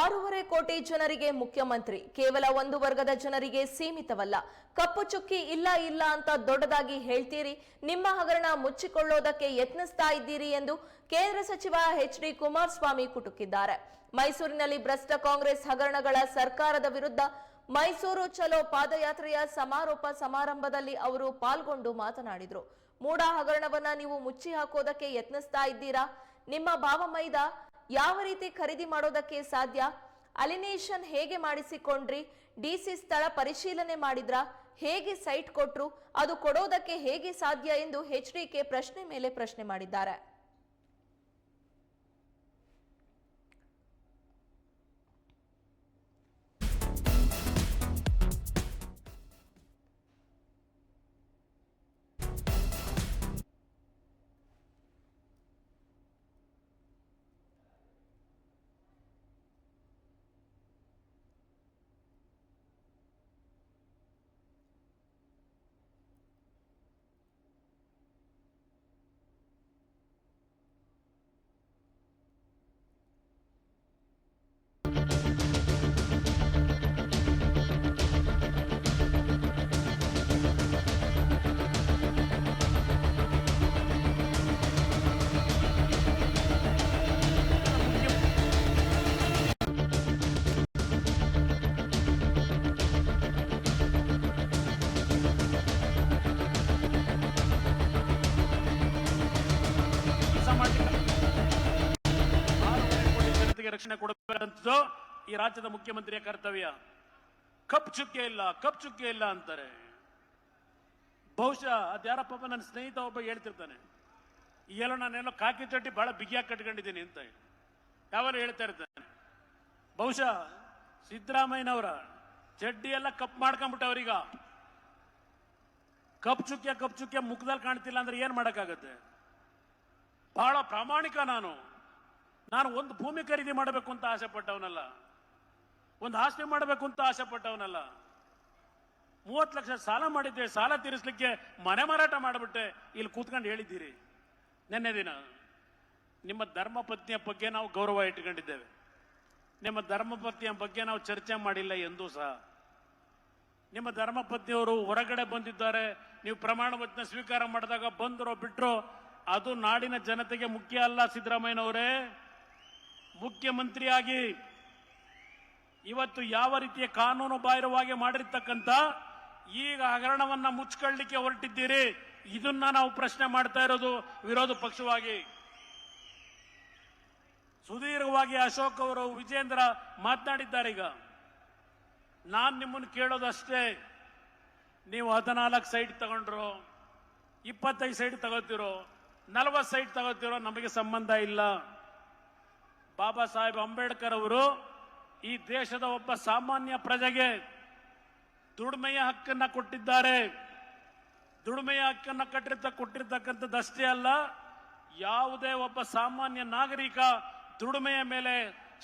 ಆರೂವರೆ ಕೋಟಿ ಜನರಿಗೆ ಮುಖ್ಯಮಂತ್ರಿ. ಕೇವಲ ಒಂದು ವರ್ಗದ ಜನರಿಗೆ ಸೀಮಿತವಲ್ಲ. ಕಪ್ಪು ಚುಕ್ಕಿ ಇಲ್ಲ ಇಲ್ಲ ಅಂತ ದೊಡ್ಡದಾಗಿ ಹೇಳ್ತೀರಿ. ನಿಮ್ಮ ಹಗರಣ ಮುಚ್ಚಿಕೊಳ್ಳೋದಕ್ಕೆ ಯತ್ನಿಸ್ತಾ ಇದ್ದೀರಿ ಎಂದು ಕೇಂದ್ರ ಸಚಿವ ಎಚ್ ಡಿ ಕುಮಾರಸ್ವಾಮಿ ಕುಟುಕಿದ್ದಾರೆ. ಮೈಸೂರಿನಲ್ಲಿ ಭ್ರಷ್ಟ ಕಾಂಗ್ರೆಸ್ ಹಗರಣಗಳ ಸರ್ಕಾರದ ವಿರುದ್ಧ ಮೈಸೂರು ಚಲೋ ಪಾದಯಾತ್ರೆಯ ಸಮಾರೋಪ ಸಮಾರಂಭದಲ್ಲಿ ಅವರು ಪಾಲ್ಗೊಂಡು ಮಾತನಾಡಿದರು. ಮೂಡ ಹಗರಣವನ್ನ ನೀವು ಮುಚ್ಚಿ ಹಾಕೋದಕ್ಕೆ ಯತ್ನಿಸ್ತಾ ಇದ್ದೀರಾ? ನಿಮ್ಮ ಭಾವಮೈದ ಯಾವ ರೀತಿ ಖರೀದಿ ಮಾಡೋದಕ್ಕೆ ಸಾಧ್ಯ? ಅಲಿನೇಷನ್ ಹೇಗೆ ಮಾಡಿಸಿಕೊಂಡ್ರಿ? ಡಿಸಿ ಸ್ಥಳ ಪರಿಶೀಲನೆ ಮಾಡಿದ್ರಾ? ಹೇಗೆ ಸೈಟ್ ಕೊಟ್ರು? ಅದು ಕೊಡೋದಕ್ಕೆ ಹೇಗೆ ಸಾಧ್ಯ ಎಂದು ಎಚ್ಡಿಕೆ ಪ್ರಶ್ನೆ ಮೇಲೆ ಪ್ರಶ್ನೆ ಮಾಡಿದ್ದಾರೆ. ಜನತೆಗೆ ರಕ್ಷಣೆ ಕೊಡಬೇಕಂತದ್ದು ಈ ರಾಜ್ಯದ ಮುಖ್ಯಮಂತ್ರಿಯ ಕರ್ತವ್ಯ. ಕಪ್ ಚುಕ್ಕೆ ಇಲ್ಲ, ಕಪ್ ಚುಕ್ಕೆ ಇಲ್ಲ ಅಂತಾರೆ. ಬಹುಶಃ ಅದ್ಯಾರಪ್ಪ ನನ್ನ ಸ್ನೇಹಿತ ಒಬ್ಬ ಹೇಳ್ತಿರ್ತಾನೆ. ಎಲ್ಲೋ ನಾನೆಲ್ಲೋ ಕಾಕಿ ಚಡ್ಡಿ ಬಹಳ ಬಿಗಿಯಾಗಿ ಕಟ್ಕೊಂಡಿದ್ದೀನಿ ಅಂತ ಯಾವಾಗ ಹೇಳ್ತಾ ಇರ್ತಾನೆ. ಬಹುಶಃ ಸಿದ್ದರಾಮಯ್ಯನವರ ಚಡ್ಡಿ ಎಲ್ಲ ಕಪ್ ಮಾಡ್ಕೊಂಡ್ಬಿಟ್ಟವ್ರೀಗ. ಕಪ್ ಚುಕ್ಕೆ ಕಪ್ ಚುಕ್ಕೆ ಮುಖದಲ್ಲಿ ಕಾಣ್ತಿಲ್ಲ ಅಂದ್ರೆ ಏನ್ ಮಾಡಕ್ಕಾಗತ್ತೆ? ಬಹಳ ಪ್ರಾಮಾಣಿಕ ನಾನು. ನಾನು ಒಂದು ಭೂಮಿ ಖರೀದಿ ಮಾಡಬೇಕು ಅಂತ ಆಸೆ ಪಟ್ಟವನಲ್ಲ ಒಂದು ಆಸ್ತಿ ಮಾಡಬೇಕು ಅಂತ ಆಸೆ ಪಟ್ಟವನಲ್ಲ ಮೂವತ್ತು ಲಕ್ಷ ಸಾಲ ಮಾಡಿದ್ದೆ, ಸಾಲ ತೀರಿಸಲಿಕ್ಕೆ ಮನೆ ಮಾರಾಟ ಮಾಡಿಬಿಟ್ಟೆ. ಇಲ್ಲಿ ಕೂತ್ಕೊಂಡು ಹೇಳಿದ್ದೀರಿ. ನಿನ್ನೆ ದಿನ ನಿಮ್ಮ ಧರ್ಮಪತ್ನಿಯ ಬಗ್ಗೆ ನಾವು ಗೌರವ ಇಟ್ಕೊಂಡಿದ್ದೇವೆ ನಿಮ್ಮ ಧರ್ಮಪತ್ನಿಯ ಬಗ್ಗೆ ನಾವು ಚರ್ಚೆ ಮಾಡಿಲ್ಲ ಎಂದೂ ಸಹ. ನಿಮ್ಮ ಧರ್ಮಪತ್ನಿಯವರು ಹೊರಗಡೆ ಬಂದಿದ್ದಾರೆ. ನೀವು ಪ್ರಮಾಣ ವಚನ ಸ್ವೀಕಾರ ಮಾಡಿದಾಗ ಬಂದರೋ ಬಿಟ್ಟರೋ ಅದು ನಾಡಿನ ಜನತೆಗೆ ಮುಖ್ಯ ಅಲ್ಲ ಸಿದ್ದರಾಮಯ್ಯನವರೇ. ಮುಖ್ಯಮಂತ್ರಿಯಾಗಿ ಇವತ್ತು ಯಾವ ರೀತಿಯ ಕಾನೂನು ಬಾಹಿರವಾಗಿ ಮಾಡಿರ್ತಕ್ಕಂಥ ಈಗ ಹಗರಣವನ್ನ ಮುಚ್ಕೊಳ್ಳಿಕ್ಕೆ ಹೊರಟಿದ್ದೀರಿ. ಇದನ್ನ ನಾವು ಪ್ರಶ್ನೆ ಮಾಡ್ತಾ ಇರೋದು ವಿರೋಧ ಪಕ್ಷವಾಗಿ. ಸುದೀರ್ಘವಾಗಿ ಅಶೋಕ್ ಅವರು, ವಿಜೇಂದ್ರ ಮಾತನಾಡಿದ್ದಾರೆ ಈಗ. ನಾನು ನಿಮ್ಮನ್ನು ಕೇಳೋದಷ್ಟೇ. ನೀವು ಹದಿನಾಲ್ಕು ಸೈಟ್ ತಗೊಂಡ್ರು, ಇಪ್ಪತ್ತೈದು ಸೈಟ್ ತಗೋತಿರೋ, ನಲವತ್ತು ಸೈಟ್ ತಗೋತಿರೋ ನಮಗೆ ಸಂಬಂಧ ಇಲ್ಲ. ಬಾಬಾ ಸಾಹೇಬ್ ಅಂಬೇಡ್ಕರ್ ಅವರು ಈ ದೇಶದ ಒಬ್ಬ ಸಾಮಾನ್ಯ ಪ್ರಜೆಗೆ ದುಡಿಮೆಯ ಹಕ್ಕನ್ನ ಕೊಟ್ಟಿದ್ದಾರೆ. ದುಡಿಮೆಯ ಹಕ್ಕನ್ನ ಕಟ್ಟಿರ್ತ ಕೊಟ್ಟಿರ್ತಕ್ಕಂಥದ್ದಷ್ಟೇ ಅಲ್ಲ, ಯಾವುದೇ ಒಬ್ಬ ಸಾಮಾನ್ಯ ನಾಗರಿಕ ದುಡಿಮೆಯ ಮೇಲೆ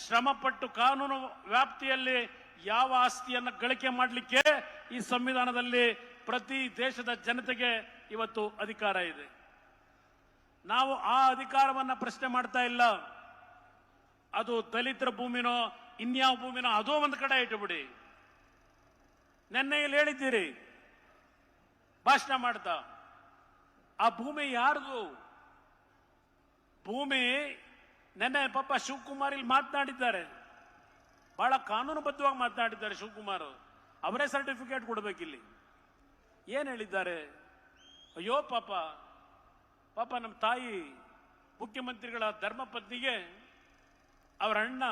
ಶ್ರಮಪಟ್ಟು ಕಾನೂನು ವ್ಯಾಪ್ತಿಯಲ್ಲಿ ಯಾವ ಆಸ್ತಿಯನ್ನು ಗಳಿಕೆ ಮಾಡಲಿಕ್ಕೆ ಈ ಸಂವಿಧಾನದಲ್ಲಿ ಪ್ರತಿ ದೇಶದ ಜನತೆಗೆ ಇವತ್ತು ಅಧಿಕಾರ ಇದೆ. ನಾವು ಆ ಅಧಿಕಾರವನ್ನ ಪ್ರಶ್ನೆ ಮಾಡ್ತಾ ಇಲ್ಲ. ಅದು ದಲಿತರ ಭೂಮಿನೋ, ಇನ್ಯಾವ ಭೂಮಿನೋ, ಅದೋ ಒಂದು ಕಡೆ ಇಟ್ಟುಬಿಡಿ. ನೆನ್ನೆ ಇಲ್ಲಿ ಹೇಳಿದ್ದೀರಿ, ಭಾಷಣ ಮಾಡ್ತಾ ಆ ಭೂಮಿ ಯಾರ್ದು? ಭೂಮಿ ನೆನ್ನೆ ಪಾಪ ಶಿವಕುಮಾರ್ ಇಲ್ಲಿ ಮಾತನಾಡಿದ್ದಾರೆ. ಬಹಳ ಕಾನೂನುಬದ್ಧವಾಗಿ ಮಾತನಾಡಿದ್ದಾರೆ ಶಿವಕುಮಾರ್. ಅವರೇ ಸರ್ಟಿಫಿಕೇಟ್ ಕೊಡಬೇಕಿಲ್ಲಿ. ಏನ್ ಹೇಳಿದ್ದಾರೆ? ಅಯ್ಯೋ ಪಾಪ. ಪಾಪ ನಮ್ಮ ತಾಯಿ ಮುಖ್ಯಮಂತ್ರಿಗಳ ಧರ್ಮಪತ್ನಿಗೆ ಅವರ ಅಣ್ಣ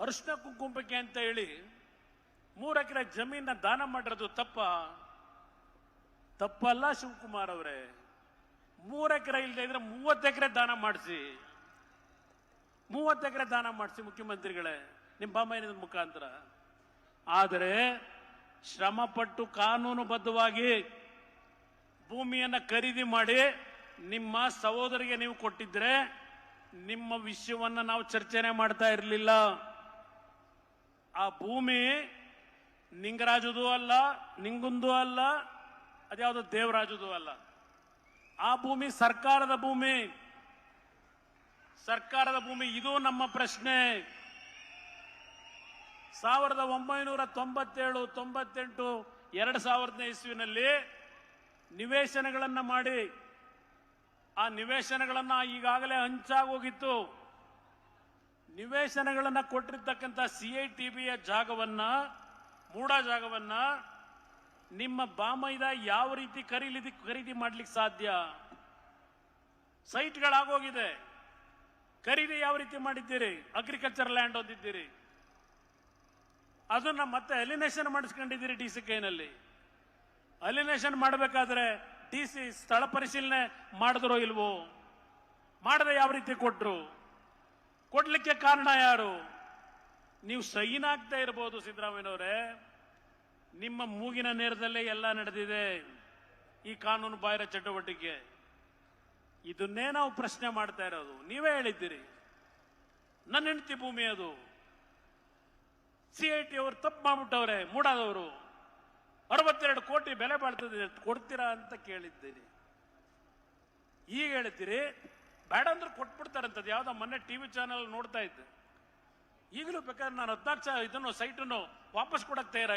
ಅರಿಶಿನ ಕುಂಕುಂಬಕ್ಕೆ ಅಂತ ಹೇಳಿ ಮೂರು ಎಕರೆ ಜಮೀನ ದಾನ ಮಾಡಿರೋದು ತಪ್ಪ. ತಪ್ಪಲ್ಲ ಶಿವಕುಮಾರ್ ಅವರೇ. ಮೂರು ಎಕರೆ ಇಲ್ಲದೆ ಇದ್ರೆ ಮೂವತ್ತು ಎಕರೆ ದಾನ ಮಾಡಿಸಿ. ಮೂವತ್ತು ಎಕರೆ ದಾನ ಮಾಡಿಸಿ ಮುಖ್ಯಮಂತ್ರಿಗಳೇ ನಿಮ್ಮ ಬಾಮೈನ ಮುಖಾಂತರ. ಆದರೆ ಶ್ರಮಪಟ್ಟು ಕಾನೂನುಬದ್ಧವಾಗಿ ಭೂಮಿಯನ್ನು ಖರೀದಿ ಮಾಡಿ ನಿಮ್ಮ ಸಹೋದರಿಗೆ ನೀವು ಕೊಟ್ಟಿದ್ರೆ ನಿಮ್ಮ ವಿಷಯವನ್ನ ನಾವು ಚರ್ಚೆನೆ ಮಾಡ್ತಾ ಇರಲಿಲ್ಲ. ಆ ಭೂಮಿ ನಿಂಗರಾಜದು ಅಲ್ಲ, ನಿಂಗುಂದು ಅಲ್ಲ ಅದ್ಯಾವುದು ದೇವರಾಜದು ಅಲ್ಲ. ಆ ಭೂಮಿ ಸರ್ಕಾರದ ಭೂಮಿ. ಸರ್ಕಾರದ ಭೂಮಿ ಇದು ನಮ್ಮ ಪ್ರಶ್ನೆ. ಸಾವಿರದ ಒಂಬೈನೂರ ತೊಂಬತ್ತೇಳು, ತೊಂಬತ್ತೆಂಟು, ಎರಡು ಸಾವಿರದ ಇಸ್ವಿನಲ್ಲಿ ನಿವೇಶನಗಳನ್ನು ಮಾಡಿ. ಆ ನಿವೇಶನಗಳನ್ನ ಈಗಾಗಲೇ ಹಂಚಾಗೋಗಿತ್ತು ನಿವೇಶನಗಳನ್ನ ಕೊಟ್ಟಿರ್ತಕ್ಕಂಥ ಸಿ ಐ ಟಿ ಬಿಯ ಜಾಗವನ್ನ ಮೂಡ ಜಾಗವನ್ನ ನಿಮ್ಮ ಬಾಮೈದ ಯಾವ ರೀತಿ ಖರೀದಿ ಖರೀದಿ ಮಾಡ್ಲಿಕ್ಕೆ ಸಾಧ್ಯ? ಸೈಟ್ಗಳಾಗೋಗಿದೆ. ಖರೀದಿ ಯಾವ ರೀತಿ ಮಾಡಿದ್ದೀರಿ? ಅಗ್ರಿಕಲ್ಚರ್ ಲ್ಯಾಂಡ್ ಹೊಂದಿದ್ದೀರಿ. ಅದನ್ನ ಮತ್ತೆ ಅಲಿನೇಷನ್ ಮಾಡಿಸ್ಕೊಂಡಿದ್ದೀರಿ ಡಿ ಸಿ ಕೈನಲ್ಲಿ ಅಲಿನೇಷನ್ ಮಾಡಬೇಕಾದ್ರೆ ಡಿ ಸಿ ಸ್ಥಳ ಪರಿಶೀಲನೆ ಮಾಡಿದ್ರೋ ಇಲ್ವೋ? ಮಾಡದೆ ಯಾವ ರೀತಿ ಕೊಟ್ಟರು ಕೊಡ್ಲಿಕ್ಕೆ ಕಾರಣ ಯಾರು? ನೀವು ಸೈನ್ ಆಗ್ತಾ ಇರಬಹುದು ಸಿದ್ದರಾಮಯ್ಯನವರೇ. ನಿಮ್ಮ ಮೂಗಿನ ನೇರದಲ್ಲೇ ಎಲ್ಲ ನಡೆದಿದೆ ಈ ಕಾನೂನು ಬಾಹಿರ ಚಟುವಟಿಕೆ. ಇದನ್ನೇ ನಾವು ಪ್ರಶ್ನೆ ಮಾಡ್ತಾ ಇರೋದು. ನೀವೇ ಹೇಳಿದ್ದೀರಿ. ನನ್ನ ಹೆಂಡತಿ ಭೂಮಿ ಅದು. ಸಿ ಐ ಟಿ ಅವರು ತಪ್ಪು ಮಾಡ್ಬಿಟ್ಟವ್ರೆ, ಮೂಡಾದವರು. ಅರವತ್ತೆರಡು ಕೋಟಿ ಬೆಲೆ ಬಾಳ್ತದೆ, ಕೊಡ್ತೀರಾ ಅಂತ ಕೇಳಿದ್ದೀನಿ. ಈಗ ಹೇಳ್ತೀರಿ, ಬೇಡ ಅಂದ್ರೆ ಕೊಟ್ಬಿಡ್ತಾರಂತದ್ದು. ಯಾವುದೋ ಮೊನ್ನೆ ಟಿವಿ ಚಾನೆಲ್ ನೋಡ್ತಾ ಇದ್ದೆ. ಈಗಲೂ ಬೇಕಾದ್ರೆ ನಾನು ಹದಿನಾಲ್ಕು ಇದನ್ನು, ಸೈಟನ್ನು ವಾಪಸ್ ಕೊಡಕ್ಕೆ ತಯಾರಾಗಿ